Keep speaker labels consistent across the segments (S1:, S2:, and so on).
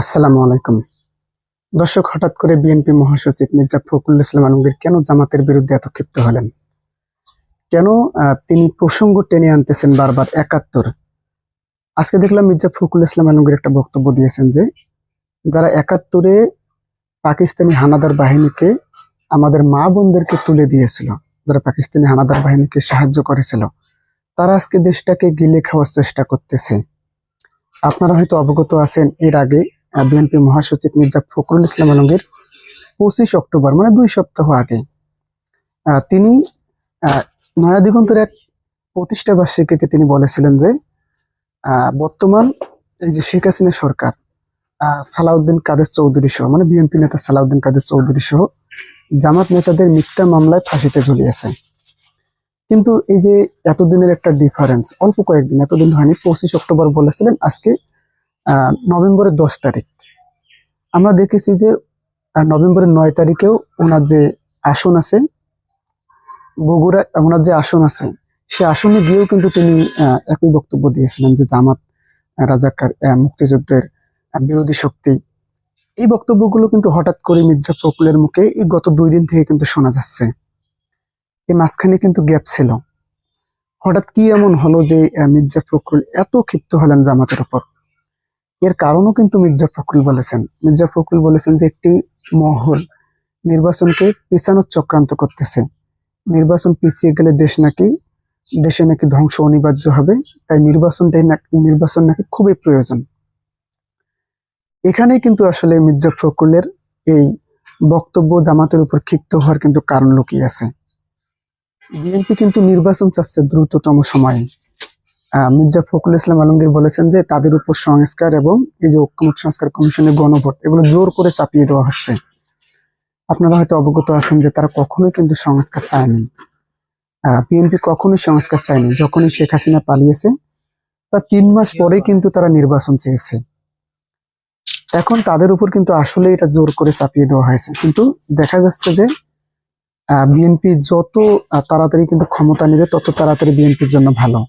S1: আসসালামু আলাইকুম। দর্শক, হঠাৎ করে বিএনপি মহাসচিব মির্জা ফখরুল ইসলাম আলমগীর কেন জামাতের বিরুদ্ধে এত ক্ষিপ্ত হলেন? কেন তিনি প্রসঙ্গ টেনে আনতেছেন বারবার একাত্তর? আজকে দেখলাম মির্জা ফখরুল ইসলাম আলমগীর একটা বক্তব্য দিয়েছেন যে, যারা একাত্তরে পাকিস্তানি হানাদার বাহিনীকে, আমাদের মা বোনদেরকে তুলে দিয়েছিল, যারা পাকিস্তানি হানাদার বাহিনীকে সাহায্য করেছিল, তারা আজকে দেশটাকে গিলে খাওয়ার চেষ্টা করতেছে। আপনারা হয়তো অবগত আছেন, এর আগে বিএনপি মহাসচিব মির্জা ফখরুল ইসলাম আলমগীর পঁচিশ অক্টোবর মানে দুই সপ্তাহ আগে তিনি নয়া দিগন্তের এক প্রতিষ্ঠা বার্ষিকীতে তিনি বলেছিলেন যে বর্তমান এই যে শেখ হাসিনা সরকার সালাউদ্দিন কাদের চৌধুরী সহ মানে বিএনপি নেতা সালাউদ্দিন কাদের চৌধুরী সহ, জামাত নেতাদের মিথ্যা মামলায় ফাঁসিতে ঝুলিয়েছে। কিন্তু এই যে এতদিনের একটা ডিফারেন্স অল্প কয়েকদিন, এতদিন হয়নি, পঁচিশ অক্টোবর বলেছিলেন আজকে নভেম্বরের দশ তারিখ। আমরা দেখেছি যে নভেম্বরের নয় তারিখেও ওনার যে আসন আছে, বগুড়া, ওনার যে আসন আছে, সে আসনে গিয়েও কিন্তু তিনি একই বক্তব্য দিয়েছিলেন যে জামাত রাজাকার মুক্তিযুদ্ধের বিরোধী শক্তি। এই বক্তব্যগুলো কিন্তু হঠাৎ করে মির্জা ফখরুলের মুখে এই গত দুই দিন থেকে কিন্তু শোনা যাচ্ছে। এই মাঝখানে কিন্তু গ্যাপ ছিল। হঠাৎ কি এমন হলো যে মির্জা ফখরুল এত ক্ষিপ্ত হলেন জামাতের উপর? এর কারণও কিন্তু মির্জা ফখরুল বলেছেন। মির্জা ফখরুল বলেছেন যে, একটি মহল নির্বাচনকে পিছানোর চক্রান্ত করতেছে। নির্বাচন পিছিয়ে গেলে দেশ নাকি, দেশে নাকি ধ্বংস অনিবার্য হবে, তাই নির্বাচনটাই নির্বাচন নাকি খুবই প্রয়োজন। এখানে কিন্তু আসলে মির্জা ফখরুলের এই বক্তব্য জামাতের উপর ক্ষিপ্ত হওয়ার কিন্তু কারণ লুকিয়ে আছে। বিএনপি কিন্তু নির্বাচন চাচ্ছে দ্রুততম সময়ে। মির্জা ফখরুল ইসলাম আলমগীর বলেছেন যে তাদের উপর সংস্কার এবং এই যে ঐক্যমত সংস্কার কমিশনের গণভোট, এগুলো জোর করে চাপিয়ে দেওয়া হচ্ছে। আপনারা হয়তো অবগত আছেন যে তারা কখনোই কিন্তু সংস্কার চায়নি। বিএনপি কখনোই সংস্কার চায়নি। যখনই শেখ হাসিনা পালিয়েছে তার তিন মাস পরেই কিন্তু তারা নির্বাচন চেয়েছে। এখন তাদের উপর কিন্তু আসলে এটা জোর করে চাপিয়ে দেওয়া হয়েছে। কিন্তু দেখা যাচ্ছে যে বিএনপি যত তাড়াতাড়ি কিন্তু ক্ষমতা নেবে, তত তাড়াতাড়ি বিএনপির জন্য ভালো।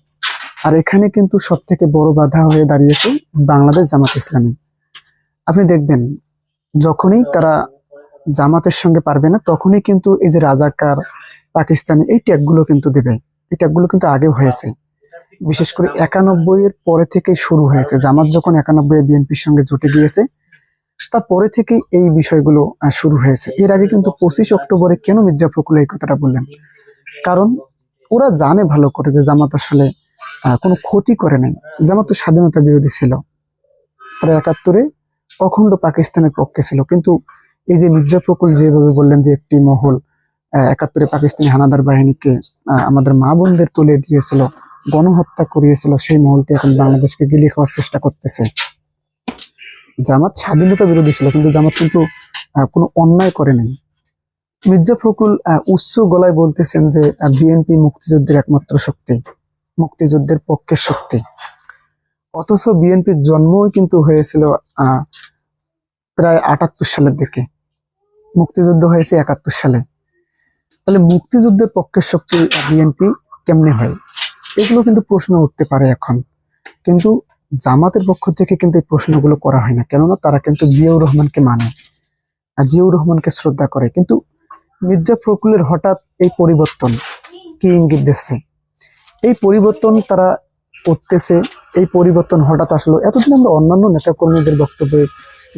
S1: আর এখানে কিন্তু সব থেকে বড় বাধা হয়ে দাঁড়িয়েছে বাংলাদেশ জামাত ইসলামী। আপনি দেখবেন, যখনই তারা জামাতের সঙ্গে পারবে না, তখনই কিন্তু এই যে রাজাকার পাকিস্তানি, এই ট্যাগগুলো কিন্তু দেবে। এই ট্যাগগুলো কিন্তু আগেও হয়েছে। বিশেষ করে একানব্বই এর পরে থেকে শুরু হয়েছে। জামাত যখন একানব্বই বিএনপির সঙ্গে জুটে গিয়েছে তারপরে থেকেই এই বিষয়গুলো শুরু হয়েছে। এর আগে কিন্তু পঁচিশ অক্টোবরে কেন মির্জা ফখরুল এই কথাটা বললেন? কারণ ওরা জানে ভালো করে যে জামাত আসলে কোনো ক্ষতি করে নাই। জামাত তো স্বাধীনতা বিরোধী ছিল। তারা একাত্তরে অখণ্ড পাকিস্তানের পক্ষে ছিল। কিন্তু এই যে মির্জা ফখরুল যেভাবে বললেন যে একটি মহল একাত্তরে পাকিস্তানি হানাদার বাহিনীকে আমাদের মা বোনদের তুলে দিয়েছিল, গণহত্যা করিয়েছিল, সেই মহলটি এখন বাংলাদেশকে গিলিয়ে খাওয়ার চেষ্টা করতেছে। জামাত স্বাধীনতা বিরোধী ছিল, কিন্তু জামাত কিন্তু কোনো অন্যায় করে নাই। মির্জা ফখরুল উচ্চ গলায় বলতেছেন যে বিএনপি মুক্তিযুদ্ধের একমাত্র শক্তি, মুক্তিযুদ্ধের পক্ষের শক্তি। অথচ বিএনপির জন্মই কিন্তু হয়েছিল প্রায় আটাত্তর সালের দিকে। মুক্তিযুদ্ধ হয়েছে একাত্তর সালে। তাহলে মুক্তিযুদ্ধের পক্ষের শক্তি বিএনপি কেমনে হয়? এগুলো কিন্তু প্রশ্ন উঠতে পারে এখন। কিন্তু জামাতের পক্ষ থেকে কিন্তু এই প্রশ্নগুলো করা হয় না। কেননা তারা কিন্তু জিয়াউর রহমানকে মানে। আর জিয়াউর রহমানকে শ্রদ্ধা করে। কিন্তু মির্জা ফখরুলের হঠাৎ এই পরিবর্তন কি ইঙ্গিত দিচ্ছে? এই পরিবর্তন তারা করতেছে। এই পরিবর্তন হঠাৎ আসলো। এতদিন আমরা অন্যান্য নেতাকর্মীদের বক্তব্যে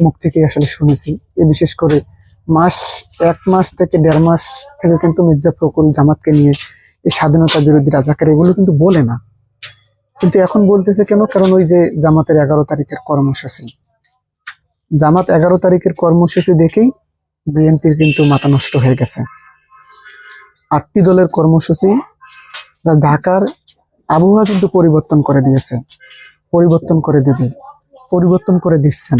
S1: মুখ থেকে আসলে শুনেছি। এ বিশেষ করে মাস, এক মাস থেকে দেড় মাস থেকে কিন্তু মির্জা ফখরুল জামাতকে নিয়ে এই স্বাধীনতা বিরোধী রাজাকার এগুলো কিন্তু বলে না। কিন্তু এখন বলতেছে কেন? কারণ ওই যে জামাতের এগারো তারিখের কর্মসূচি। জামাত এগারো তারিখের কর্মসূচি দেখেই বিএনপির কিন্তু মাথা নষ্ট হয়ে গেছে। আটটি দলের কর্মসূচি ঢাকার আবহাওয়া কিন্তু পরিবর্তন করে দিয়েছে। পরিবর্তন করে দেবে। পরিবর্তন করে দিচ্ছেন।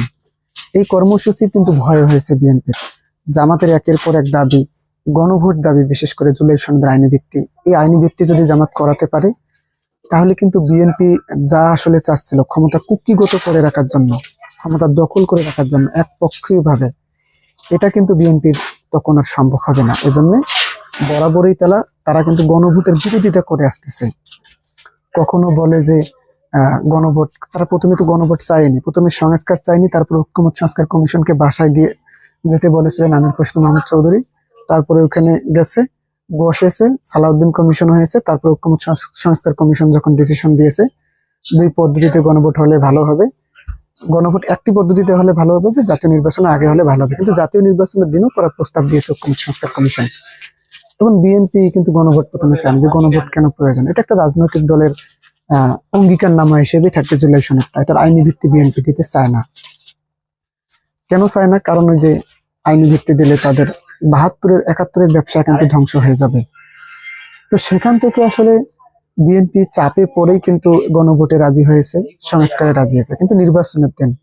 S1: এই কর্মসূচি কিন্তু ভয় হয়েছে বিএনপির। জামাতের একের পর এক দাবি, গণভোট দাবি, বিশেষ করে জুলাই সনদের আইনি ভিত্তি। এই আইনি ভিত্তি যদি জামাত করাতে পারে তাহলে কিন্তু বিএনপি যা আসলে চাচ্ছিল ক্ষমতা কুক্ষিগত করে রাখার জন্য, ক্ষমতা দখল করে রাখার জন্য একপক্ষীয় ভাবে এটা কিন্তু বিএনপির তখন আর সম্ভব হবে না। এজন্য বরাবরই তারা তারা কিন্তু গণভোটের বিরোধিতা করে আসতেছে। কখনো বলে যে গণভোট, তারা প্রথমে তো গণভোট চায়নি, প্রথমে সংস্কার চায়নি, তারপর ঐক্যমত সংস্কার কমিশনকে বাসায় গিয়ে যেতে বলেছিলেন আমির খসরু মাহমুদ চৌধুরী, তারপরে ওখানে গেছে। বসেছে সালাউদ্দিন কমিশন হয়েছে তারপর ঐক্যমত সংস- সংস্কার কমিশন যখন ডিসিশন দিয়েছে দুই পদ্ধতিতে গণভোট হলে ভালো হবে। গণভোট একটি পদ্ধতিতে হলে ভালো হবে যে জাতীয় নির্বাচনের আগে হলে ভালো হবে। কিন্তু জাতীয় নির্বাচনের দিনও করার প্রস্তাব দিয়েছে ঐক্যমত সংস্কার কমিশন। এবং বিএনপি কিন্তু গণভোট প্রথমে চান যে গণভোট কেন প্রয়োজন। এটা একটা রাজনৈতিক দলের আহ, অঙ্গীকার নামা হিসেবে থাকতে জুলাই সনদটা এটার আইনি ভিত্তি বিএনপি দিতে চায় না। কেন চায় না? কারণ ওই যে আইনি ভিত্তি দিলে তাদের বাহাত্তরের একাত্তরের ব্যবসা কিন্তু ধ্বংস হয়ে যাবে। তো সেখান থেকে আসলে বিএনপি চাপে পড়েই কিন্তু গণভোটে রাজি হয়েছে সংস্কারে রাজি হয়েছে। কিন্তু নির্বাচনের দিন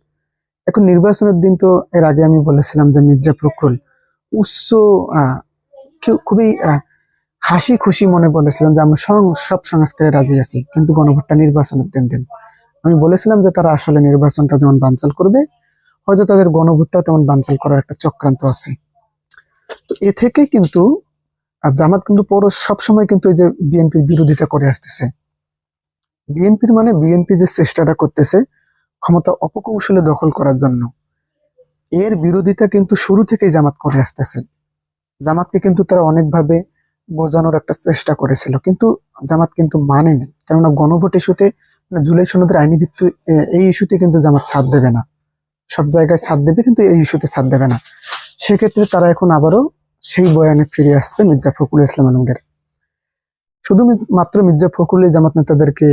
S1: এখন নির্বাচনের দিন তো এর আগে আমি বলেছিলাম যে মির্জা ফখরুল উচ্চ খুবই আহ, হাসি খুশি মনে বলেছিলেন যে আমরা সং- সব সংস্কারে রাজি আছি কিন্তু গণভোটটা নির্বাচনের দিন দিন। আমি বলেছিলাম যে তারা আসলে নির্বাচনটা যেমন বানচাল করবে হয়তো তাদের গণভোটটাও তেমন বানচাল করার একটা চক্রান্ত আছে। তো এ থেকে কিন্তু জামাত কিন্তু পৌর সবসময় কিন্তু এই যে বিএনপির বিরোধিতা করে আসতেছে। বিএনপির মানে বিএনপি যে চেষ্টাটা করতেছে ক্ষমতা অপকৌশলে দখল করার জন্য। এর বিরোধিতা কিন্তু শুরু থেকেই জামাত করে আসতেছে। জামাতকে কিন্তু তারা অনেকভাবে বোঝানোর একটা চেষ্টা করেছিল, কিন্তু জামাত কিন্তু মানেনি। কেননা গণভোট ইস্যুতে মানে জুলাই সনদের আইনি ভিত্তি এই ইস্যুতে কিন্তু জামাত ছাড় দেবে না। সব জায়গায় ছাড় দেবে, কিন্তু এই ইস্যুতে ছাড় দেবে না। সেক্ষেত্রে তারা এখন আবারও সেই বয়ানে ফিরে আসছে মির্জা ফখরুল ইসলাম আলমগীর। শুধু মাত্র মির্জা ফখরুল জামাত নেতাদেরকে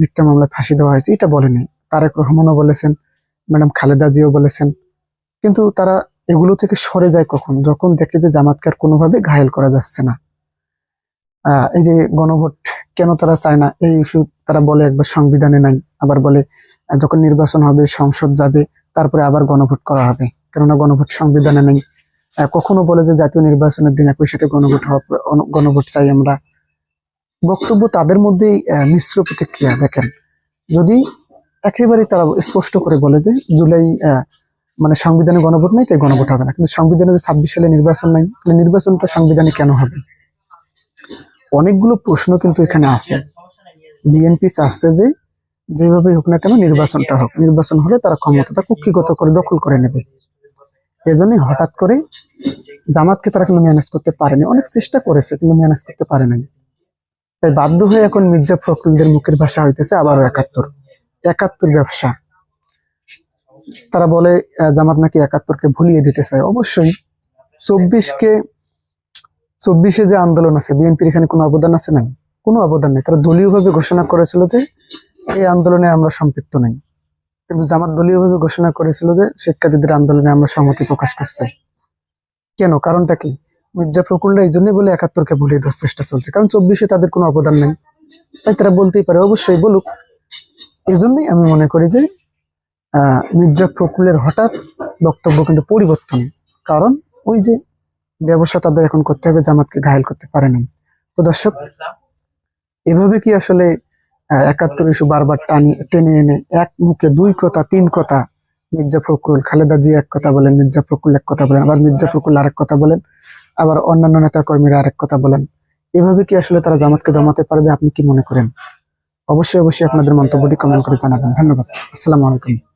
S1: মিথ্যা মামলায় ফাঁসি দেওয়া হয়েছে, এটা বলেনি। তারেক রহমানও বলেছেন, ম্যাডাম খালেদা জিও বলেছেন। কিন্তু তারা এগুলো থেকে সরে যায় কখন? যখন দেখে যে জামাতকে আর কোনোভাবে ঘায়েল করা যাচ্ছে না। এই যে গণভোট, কেন তারা চায় না? এই ইস্যু তারা বলে একবার সংবিধানে নাই, আবার বলে যখন নির্বাচন হবে, সংসদ যাবে, তারপরে আবার গণভোট করা হবে। কেননা গণভোট সংবিধানে নেই। কখনো বলে যে জাতীয় নির্বাচনের দিন একই সাথে গণভোট হওয়া গণভোট চাই আমরা। বক্তব্য তাদের মধ্যেই আহ, মিশ্র প্রতিক্রিয়া। দেখেন যদি একেবারে তারা স্পষ্ট করে বলে যে জুলাই মানে সংবিধানে গণভোট নাই তাই গণভোট হবে না। কিন্তু সংবিধানে যে ছাব্বিশ সালে নির্বাচন নাই তাহলে নির্বাচনটা সংবিধানে কেন হবে? অনেকগুলো প্রশ্ন কিন্তু এখানে আছে। বিএনপি চাচ্ছে যে যেভাবে হোক না কেন নির্বাচনটা হোক। নির্বাচন হলে তারা ক্ষমতাটা কুক্ষিগত করে দখল করে নেবে। এজন্যই হঠাৎ করে জামাতকে তারা কিন্তু ম্যানেজ করতে পারেনি। অনেক চেষ্টা করেছে, কিন্তু ম্যানেজ করতে পারে নাই। তাই বাধ্য হয়ে এখন মির্জা ফখরুলদের মুখের ভাষা হইতেছে আবারও একাত্তর। একাত্তর ব্যবসা। তারা বলে জামাত নাকি একাত্তরকে ভুলিয়ে দিতে চায় অবশ্যই। চব্বিশকে, চব্বিশে যে আন্দোলন আছে, বিএনপির এখানে কোনো অবদান আছে নাই? কোনো অবদান নেই। তারা দলীয়ভাবে ঘোষণা করেছিল যে, এই আন্দোলনে আমরা সম্পৃক্ত নাই। কিন্তু জামাত দলীয়ভাবে ঘোষণা করেছিল যে শিক্ষার্থীদের আন্দোলনে আমরা সংহতি প্রকাশ করছে। কেন? কারণটা কি? মির্জা ফখরুল্লাহ এই জন্যই বলে একাত্তরকে ভুলিয়ে দেওয়ার চেষ্টা চলছে, কারণ চব্বিশে তাদের কোনো অবদান নেই। তাই তারা বলতেই পারে, অবশ্যই বলুক। এই জন্যই আমি মনে করি যে মির্জা ফখরুলের হঠাৎ বক্তব্য কিন্তু পরিবর্তন। কারণ ওই যে ব্যবসা তাদের এখন করতে হবে, জামাতকে ঘায়ল করতে পারে নাই। তো দর্শক, এভাবে কি আসলে একাত্তর ইস্যু বারবার টানি, টেনে এনে এক মুখে দুই কথা, তিন কথা, মির্জা ফখরুল, খালেদা জি এক কথা বলেন, মির্জা ফখরুল এক কথা বলেন, আবার মির্জা ফখরুল আরেক কথা বলেন, আবার অন্যান্য নেতা কর্মীরা আরেক কথা বলেন। এভাবে কি আসলে তারা জামাতকে দমাতে পারবে, আপনি কি মনে করেন? অবশ্যই অবশ্যই আপনাদের মন্তব্যটি কমেন্ট করে জানাবেন। ধন্যবাদ। আসসালামু আলাইকুম।